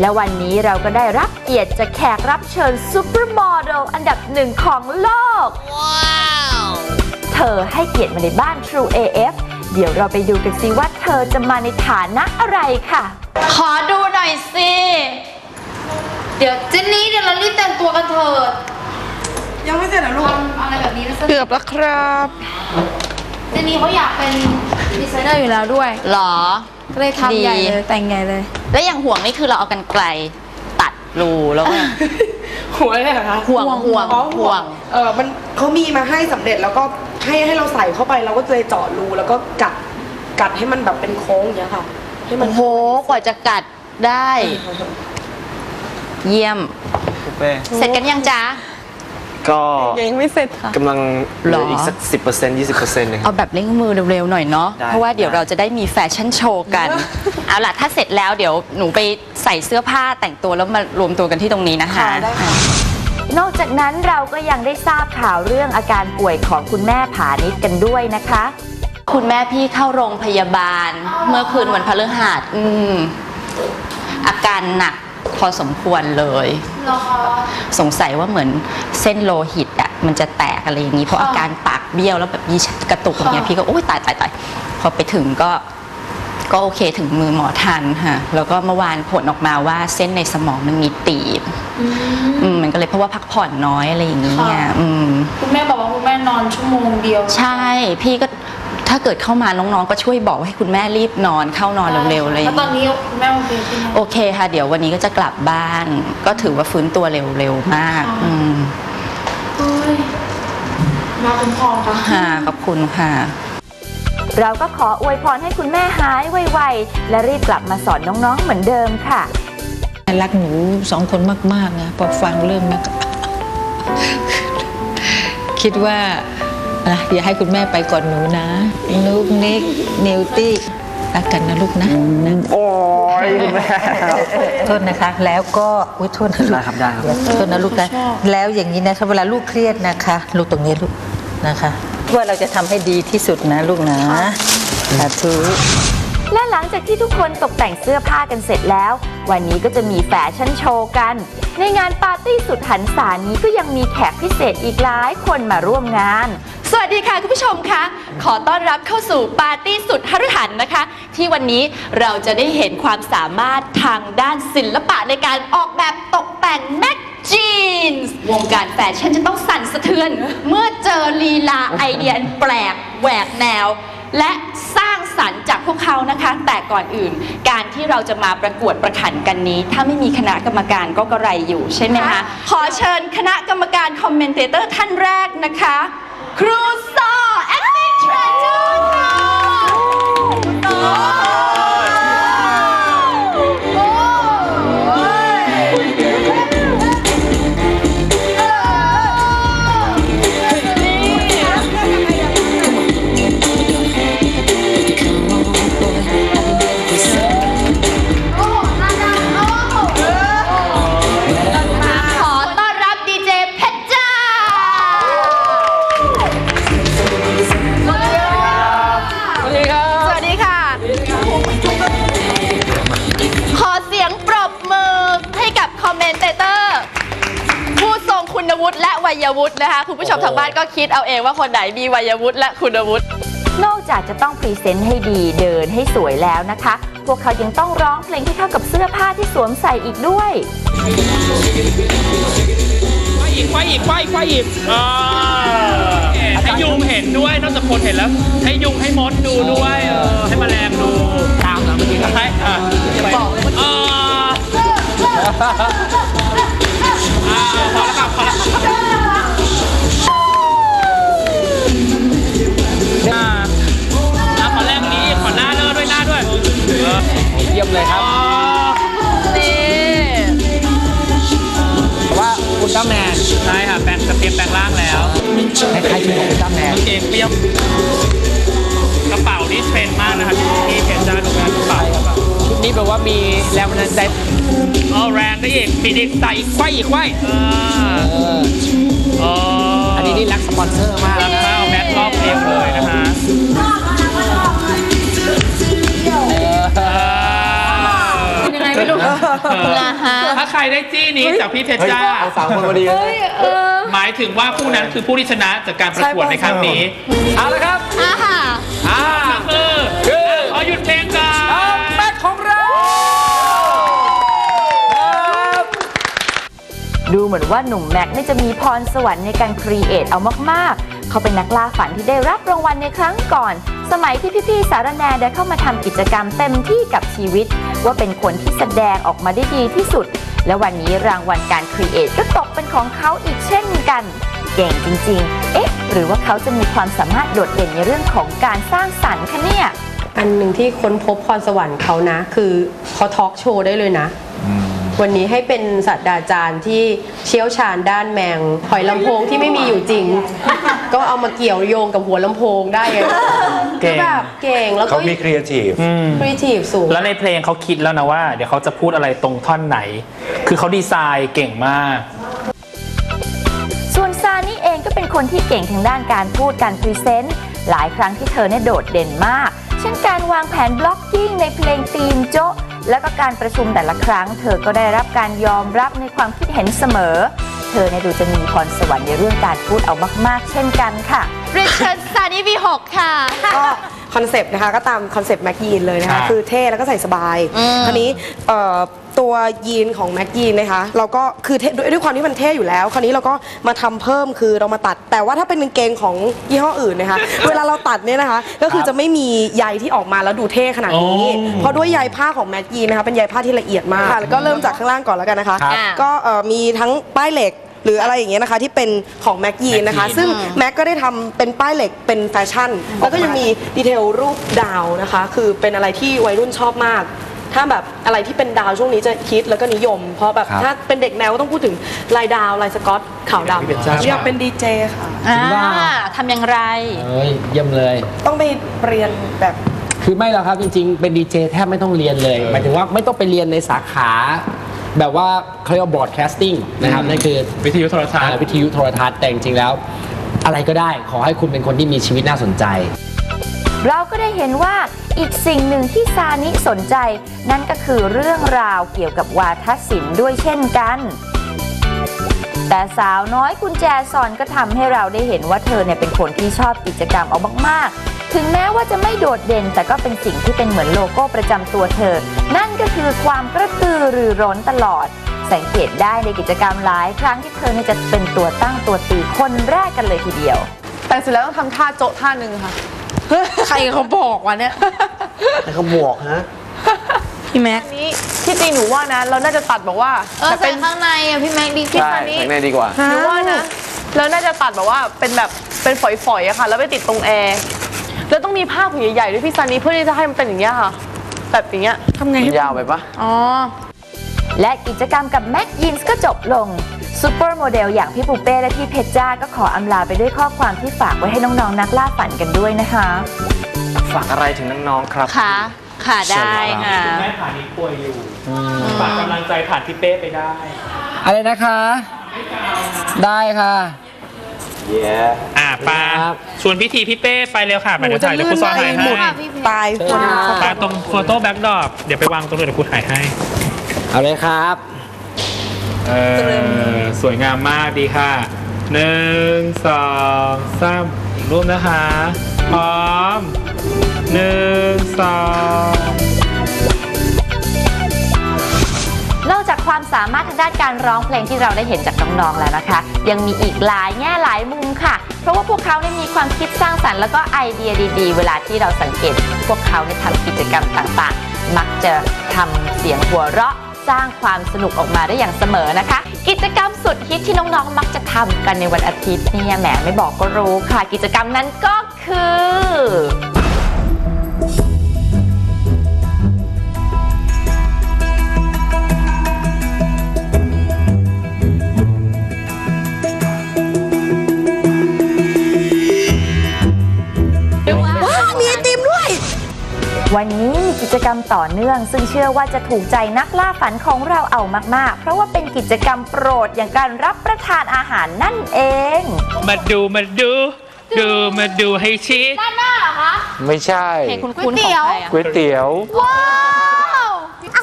และวันนี้เราก็ได้รับเกียรติจากแขกรับเชิญซูเปอร์โมเดลอันดับหนึ่งของโลก เธอให้เกียรติมาในบ้าน True AF เดี๋ยวเราไปดูกันสิว่าเธอจะมาในฐานะอะไรค่ะ ขอดูหน่อยสิ เดี๋ยวเจนนี่เดี๋ยวเรารีบแต่งตัวกันเถิดยังไม่เสร็จเหรอลูกทำอะไรแบบนี้แล้วเกือบแล้วครับ เจนนี่เขาอยากเป็นดีไซเนอร์อยู่แล้วด้วย หรอ ก็เลยทำใหญ่เลยแต่งใหญ่เลย แล้วอย่างห่วงนี่คือเราเอากันไกลตัดรูแล้วก็ หัวเลยเหรอคะห่วงห่วงอ๋อห่วงเออมันเขามีมาให้สำเร็จแล้วก็ให้ให้เราใส่เข้าไปเราก็เลยเจาะรูแล้วก็กัดกัดให้มันแบบเป็นโค้งอย่างเงี้ยค่ะ ให้มันโอ้โหกว่าจะกัดได้ เยี่ยมปูเป้ เสร็จกันยังจ๊ะ ก็ยังไม่เสร็จค่ะกำลังเหหรลือออีกสัก10% 20%นะคเอารับแบบเร่งมือเร็วๆหน่อยเนาะได้เพราะว่าเดี๋ยวเราจะได้มีแฟชั่นโชว์กัน เอาล่ะถ้าเสร็จแล้วเดี๋ยวหนูไปใส่เสื้อผ้าแต่งตัวแล้วมารวมตัวกันที่ตรงนี้นะคะค่ะได้ค่ะ นอกจากนั้นเราก็ยังได้ทราบข่าวเรื่องอาการป่วยของคุณแม่ผานิดกันด้วยนะคะ คุณแม่พี่เข้าโรงพยาบาล เมื่อคืนวันพฤหัสอืมอาการหนักพอสมควรเลยรอคะ สงสัยว่าเหมือนเส้นโลหิตอะมันจะแตกอะไรอย่างนี้ เพราะค่ะอาการปากเบี้ยวแล้วแบบมีกระตุกอย่างเงี้ยค่ะพี่ก็โอ๊ยตายตายตายพอไปถึงก็ก็โอเคถึงมือหมอทันค่ะแล้วก็เมื่อวานผลออกมาว่าเส้นในสมองมันมีตีบ อืมมันก็เลยเพราะว่าพักผ่อนน้อยอะไรอย่างนี้ไงอืม คุณแม่บอกว่าคุณแม่นอนชั่วโมงเดียว ใช่พี่ก็ถ้าเกิดเข้ามาน้องๆ ก็ช่วยบอกให้คุณแม่รีบนอนเข้านอนเร็วๆเลยแล้วตอนนี้คุณแม่โอเคใช่ไหม โอเคค่ะ เดี๋ยววันนี้ก็จะกลับบ้าน ก็ถือว่าฟื้นตัวเร็วๆมาก ค่ะ อืมเฮ้ยมาคุ้มครองค่ะ ค่ะขอบคุณค่ะ เราก็ขออวยพรให้คุณแม่หายไวๆ และรีบกลับมาสอนน้องๆ เหมือนเดิมค่ะ รักหนูสองคนมากๆนะพอฟังเรื่องนะก็คิดว่านะอย่าให้คุณแม่ไปก่อนหนูนะนุกนิกนิวตี้รักกันนะลูกนะนะโอ้ยคุณแม่โทษนะคะ แล้วก็อุ้ยโทษนะลูกได้ครับได้ครับเยวโทษนะลูกนะแล้วอย่างนี้นะถ้าเวลาลูกเครียดนะคะลูกตรงนี้ลูกนะคะว่าเราจะทำให้ดีที่สุดนะลูกนะสาธุ และหลังจากที่ทุกคนตกแต่งเสื้อผ้ากันเสร็จแล้ว วันนี้ก็จะมีแฟชั่นโชว์กัน ในงานปาร์ตี้สุดหันษานี้ก็ยังมีแขกพิเศษอีกหลายคนมาร่วมงาน สวัสดีค่ะคุณผู้ชมคะ ขอต้อนรับเข้าสู่ปาร์ตี้สุดหฤหันนะคะ ที่วันนี้เราจะได้เห็นความสามารถทางด้านศิลปะในการออกแบบตกแต่งแม็กจีนส์วงการแฟชั่นจะต้องสั่นสะเทือน เมื่อเจอลีลาไอเดียแปลกแหวกแนว และสร้างสรรค์จากพวกเขานะคะ แต่ก่อนอื่น การที่เราจะมาประกวดประขันกันนี้ ถ้าไม่มีคณะกรรมการก็กระไรอยู่ใช่ไหมคะ ขอเชิญคณะกรรมการคอมเมนเตเตอร์ท่านแรกนะคะ ครูซอ acting trainer ค่ะ วุฒิและวัยวุฒินะคะคุณผู้ชมทางบ้านก็คิดเอาเองว่าคนไหนมีวัยวุฒิและคุณวุฒินอกจากจะต้องพรีเซนต์ให้ดีเดินให้สวยแล้วนะคะ พวกเขายังต้องร้องเพลงที่เข้ากับเสื้อผ้าที่สวมใส่อีกด้วยไฟอีกไฟอีกไฟไฟอีกอ่าให้ยุงเห็นด้วยนอกจากคนเห็นแล้ว ให้ยุงให้มดดูด้วยเออให้แมลงดูตามหลังเมื่อกี้ก็ให้อะบอก เนอด้วยหน้าด้วยเยี่ยมเลยครับอ๋อนี่ว่าคุณต้าแมนใช่ค่ะแปลงจะเตรียมแปลงร่างแล้วคล้าย มีแรงบันดาลใจอ๋อแรงได้อีกมีอีกใส่อีกไขว้อีกไขว้เออเอออ๋ออัอันนี้นี่รักสปอนเซอร์มากรักมากเอาแมทรอบเอวเลยนะฮะเออเป็นยังไงไม่รู้เออนะฮะถ้าใครได้จี้นี้จากพี่เพชรจ้า เอาสามคนพอดีเลยหมายถึงว่าผู้นั้นคือผู้ที่ชนะจากการประกวดในครั้งนี้ เอาละครับอ่าค่ะอ่าคือคือขอ ดูเหมือนว่าหนุ่มแม็กซ์นี่จะมีพรสวรรค์ในการครีเอทเอามากๆ เขาเป็นนักล่าฝันที่ได้รับรางวัลในครั้งก่อน สมัยที่พี่ๆสารแนได้เข้ามาทำกิจกรรมเต็มที่กับชีวิต ว่าเป็นคนที่แสดงออกมาได้ดีที่สุด และวันนี้รางวัลการครีเอทก็ตกเป็นของเขาอีกเช่นกันเก่งจริงๆ เอ๊ะ หรือว่าเขาจะมีความสามารถโดดเด่นในเรื่องของการสร้างสรรค์คะเนี่ย อันหนึ่งที่ค้นพบพรสวรรค์เขานะ คือเขาทอล์กโชว์ได้เลยนะ วันนี้ให้เป็นศาสตราจารย์ที่เชี่ยวชาญด้านแมงหอยลำโพงที่ไม่มีอยู่จริง ก็เอามาเกี่ยวโยงกับหัวลำโพงได้ไงคือแบบเก่งแล้วก็เขามีครีเอทีฟครีเอทีฟสูง แล้วในเพลงเขาคิดแล้วนะว่า เดี๋ยวเขาจะพูดอะไรตรงท่อนไหน คือเขาดีไซน์เก่งมาก ส่วนซานี่เองก็เป็นคนที่เก่งทางด้านการพูดการพรีเซนต์หลายครั้งที่เธอเนี่ยโดดเด่นมาก เช่นการวางแผนบล็อกกิ้งในเพลงตีมโจะ แล้วก็การประชุมแต่ละครั้ง เธอก็ได้รับการยอมรับในความคิดเห็นเสมอ เธอเนี่ยดูจะมีพรสวรรค์ในเรื่องการพูดเอามาก ๆ เช่นกันค่ะเรียนเชิญซานิวีหกค่ะ ก็ คอนเซปต์นะคะก็ตามคอนเซปต์แม็กยีนเลยนะครัคะบคือเท่แล้วก็ใส่สบายคราวนี้เอ่อตัวยีนของแม็กยีนนะคะเราก็คือเท่ด้วยด้วยความที่มันเท่อยู่แล้ว คราวนี้เราก็มาทำเพิ่มคือเรามาตัด แต่ว่าถ้าเป็นกางเกงของยี่ห้ออื่นนะคะ เวลาเราตัดเนี่ยนะคะก็คือจะไม่มีใยที่ออกมาแล้วดูเท่ขนาดนี้อ๋อ เพราะด้วยใยผ้าของแม็กยีนนะคะเป็นใยผ้าที่ละเอียดมากค่ะแล้วก็เริ่มจากข้างล่างก่อนแล้วกันนะคะ ครับ ก็เอ่อมีทั้งป้ายเหล็ก หรืออะไรอย่างเงี้ยนะคะที่เป็นของแม็กยีนนะคะ Mac Jean ซึ่งแม็กก็ได้ทำเป็นป้ายเหล็กเป็นแฟชั่น แล้วก็ยังมีดีเทลรูปดาวนะคะ คือเป็นอะไรที่วัยรุ่นชอบมาก ถ้าแบบอะไรที่เป็นดาวช่วงนี้จะฮิตแล้วก็นิยม เพราะแบบครับ ถ้าเป็นเด็กแนวก็ต้องพูดถึงลายดาวลายสกอตขาวดำพี่เป็นเจ้าอยากเป็นดีเจค่ะ อ่าทำอย่างไร เอ้ยเยี่ยมเลย ต้องไปเรียนแบบ คือไม่หรอกครับจริงๆ เป็นดีเจแทบไม่ต้องเรียนเลยหมายถึงว่าไม่ต้องไปเรียนในสาขา แบบว่าเขาเรียกว่าบอร์ดแคสติ้งนะครับนั่นคือวิทยุโทรทัศน์อ่าวิทยุโทรทัศน์แต่จริงๆแล้ว อะไรก็ได้ขอให้คุณเป็นคนที่มีชีวิตน่าสนใจ เราก็ได้เห็นว่าอีกสิ่งหนึ่งที่ซานิสนใจ นั่นก็คือเรื่องราวเกี่ยวกับวาทศิลป์ด้วยเช่นกัน แต่สาวน้อยกุญแจซอนก็ทำให้เราได้เห็นว่าเธอเนี่ยเป็นคนที่ชอบกิจกรรมเอามากๆ ถึงแม้ว่าจะไม่โดดเด่น แต่ก็เป็นสิ่งที่เป็นเหมือนโลโก้ประจำตัวเธอ นั่นก็คือความกระตือรือร้นตลอด สังเกตได้ในกิจกรรมหลายครั้งที่เธอเนี่ยจะเป็นตัวตั้งตัวตีคนแรกกันเลยทีเดียว แต่งเสร็จแล้วต้องทำท่าโจ๊ะท่าหนึ่งค่ะ ใครเขาบอกวะเนี่ยแล้วเขาบวกฮะ พี่แม็กนี้ที่จริงหนูว่านะ เราน่าจะตัดแบบว่าเออแต่ใส่เป็น ข้างในอะพี่แม็กดีขึ้นใช่มานี่แข็งแรงดีกว่า หนูว่านะเราน่าจะตัดแบบว่าเป็นแบบเป็นฝอยๆอะค่ะ แล้วไปติดตรงแอร์ แล้วต้องมีผ้าผืนใหญ่ๆด้วยพี่ซันนี่เพื่อที่จะให้มันเป็นอย่างเงี้ยค่ะ แบบอย่างเงี้ยทำไงมันให้ยาวไปปะอ๋อ และกิจกรรมกับแม็กยินส์ก็จบลงซูเปอร์โมเดลอย่างพี่ปูเป้และพี่เพชรจ้าก็ขออำลาไปด้วยข้อความที่ฝากไว้ให้น้องๆนักล่าฝันกันด้วยนะคะ ฝากอะไรถึงน้องๆครับ ค่ะ ค่ะได้ค่ะแม่ผ่านนี้ป่วยอยู่ฝากกำลังใจผ่านพี่เป้ไปได้ อะไรนะคะ ได้ค่ะอ่า ปาครับชวนพิธีพี่เป้ไปเร็วค่ะไปเดี๋ยวถ่ายเดี๋ยวครูซอนถ่ายให้ตายเชิญครับปาตรงโฟโต้แบ็กดรอปเดี๋ยวไปวางตรงนู้นเดี๋ยวครูถ่ายให้ เอาเลยครับเออสวยงามมากดีค่ะหนึ่งสองสามอีกรูปนะคะ พร้อมหนึ่งสองนอกจากความสามารถทางด้านการร้องเพลงที่เราได้เห็นจากน้องๆแล้วนะคะ ยังมีอีกหลายแง่หลายมุมค่ะเพ ราะว่าพวกเขาได้มีความคิดสร้างสรรค์แล้วก็ไอเดียดีๆ เวลาที่เราสังเกต พวกเขาได้ทำกิจกรรมต่างๆ มักจะทำเสียงหัวเราะสร้างความสนุกออกมาได้อย่างเสมอนะคะ กิจกรรมสุดฮิตที่น้องๆ มักจะทำกันในวันอาทิตย์เนี่ยแหมไม่บอกก็รู้ค่ะ กิจกรรมนั้นก็คือ วันนี้มีกิจกรรมต่อเนื่อง ซึ่งเชื่อว่าจะถูกใจนักล่าฝันของเราเอามาก ๆ เพราะว่าเป็นกิจกรรมโปรดอย่างการรับประทานอาหารนั่นเอง มาดูมาดู ดูมาดูให้ชิดไม่ใช่เพลงคุณคุณของใครอะก๋วยเตี๋ยว ว้าว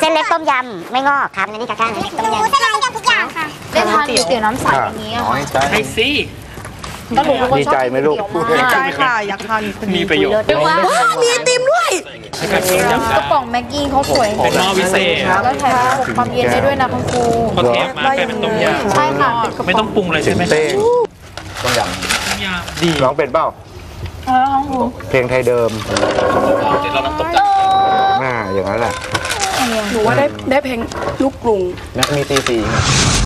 เส้นเล็กต้มยำไม่งอกครับอันนี้กาก้าเส้นเล็กต้มยำเส้นเล็กต้มยำทุกอย่างค่ะได้ทานก๋วยเตี๋ยวน้ำใสอย่างนี้อะค่ะ ไอซีดีใจไหมลูกใช่ค่ะ อยากทานมีประโยชน์ว้าวมีไอติมด้วย กระป๋องแม็กกี้เขาสวยเป็นหม้อวิเศษแล้วแถมระบบความเย็นได้ด้วยนะคุณครูพอเทปมาแค่เป็นต้มยใช่ค่ะำไม่ต้องปรุงเลยใช่ไหมเต้งต้องอย่างต้มยำดีร้องเป็นเปล่าเพลงไทยเดิมเดี๋ยวเราต้องตกอ่าอย่างนั้นแหละหนูว่าได้ได้เพลงลูกกรุงแม็กมีตีสี